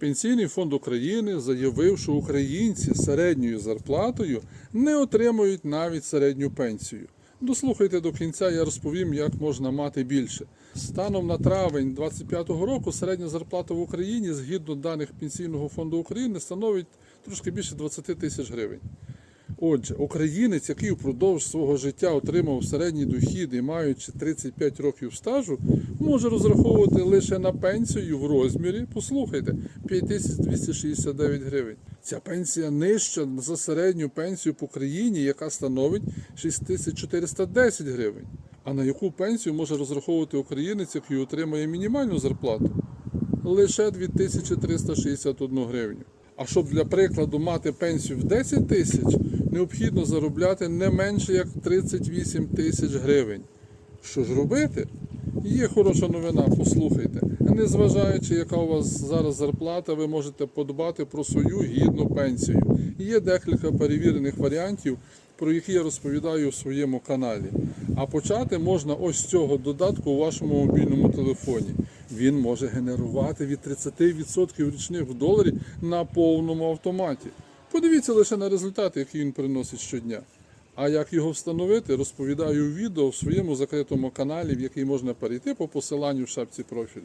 Пенсійний фонд України заявив, що українці з середньою зарплатою не отримують навіть середню пенсію. Дослухайте до кінця, я розповім, як можна мати більше. Станом на травень 2025 року середня зарплата в Україні, згідно даних Пенсійного фонду України, становить трошки більше 20 тисяч гривень. Отже, українець, який впродовж свого життя отримав середній дохід і маючи 35 років стажу, може розраховувати лише на пенсію в розмірі, послухайте, 5269 гривень. Ця пенсія нижча за середню пенсію по країні, яка становить 6410 гривень. А на яку пенсію може розраховувати українець, який отримає мінімальну зарплату? Лише 2361 гривню. А щоб для прикладу мати пенсію в 10 тисяч, необхідно заробляти не менше як 38 тисяч гривень. Що ж робити? Є хороша новина, послухайте. Незважаючи, яка у вас зараз зарплата, ви можете подбати про свою гідну пенсію. Є декілька перевірених варіантів, про які я розповідаю у своєму каналі. А почати можна ось з цього додатку у вашому мобільному телефоні. Він може генерувати від 30% річних в доларі на повному автоматі. Подивіться лише на результати, які він приносить щодня. А як його встановити, розповідаю у відео в своєму закритому каналі, в який можна перейти по посиланню в шапці профілю.